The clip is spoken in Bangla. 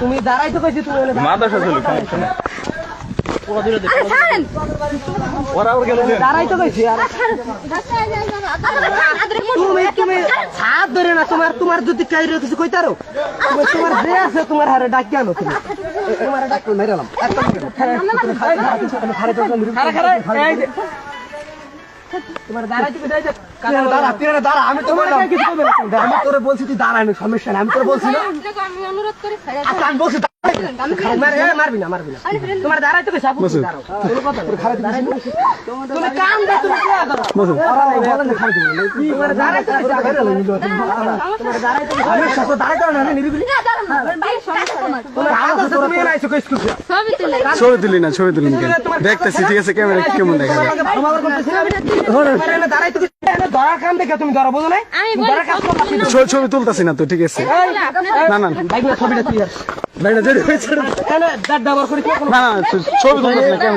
তুমি দাঁড়াই তো কইছি তুমি মাদ্রাসা চলুক সমস্যা নেই। দাঁড়াই তো কইছি আর। তুমি তুমি হাত ধরে না তোমার তোমার যদি কাইরে কিছু কইতারো তুমি তোমার যে আছে তোমার হারে ডাকি আনো তুমি। তোমার ডাক মেরালাম একদম। আমি তো বললাম আমি তোরে বলছি তুই দাঁড়া সমস্যা আমি তোরে বলছি না আমি অনুরোধ করি আচ্ছা আমি বলছি মারবি না মারবি না তোমার দাঁড়াই তো কইছি দাঁড়াও কোনো কথা না। তুমি কাম দে তুমি কি করো তোমার দাঁড়াই তো তোমার দাঁড়াই তো আমি সব দাঁড়াই তো না নিরিবিলি না, দাঁড়ান না, তোমার। ছবি তুলে। ছবি তুলি না ছবি তুলি না দেখতেছি ঠিক আছে ক্যামেরা কেমন দেখা যায়? তো ধরার কাম দেখে তুমি ধরা বোঝো নাই আমি বলি ছবি তুলে না। ছবি- ছবি তুলতাছি না তো ঠিক আছে। না না ছবিটা আর ছবি তুলতেছি না কেমন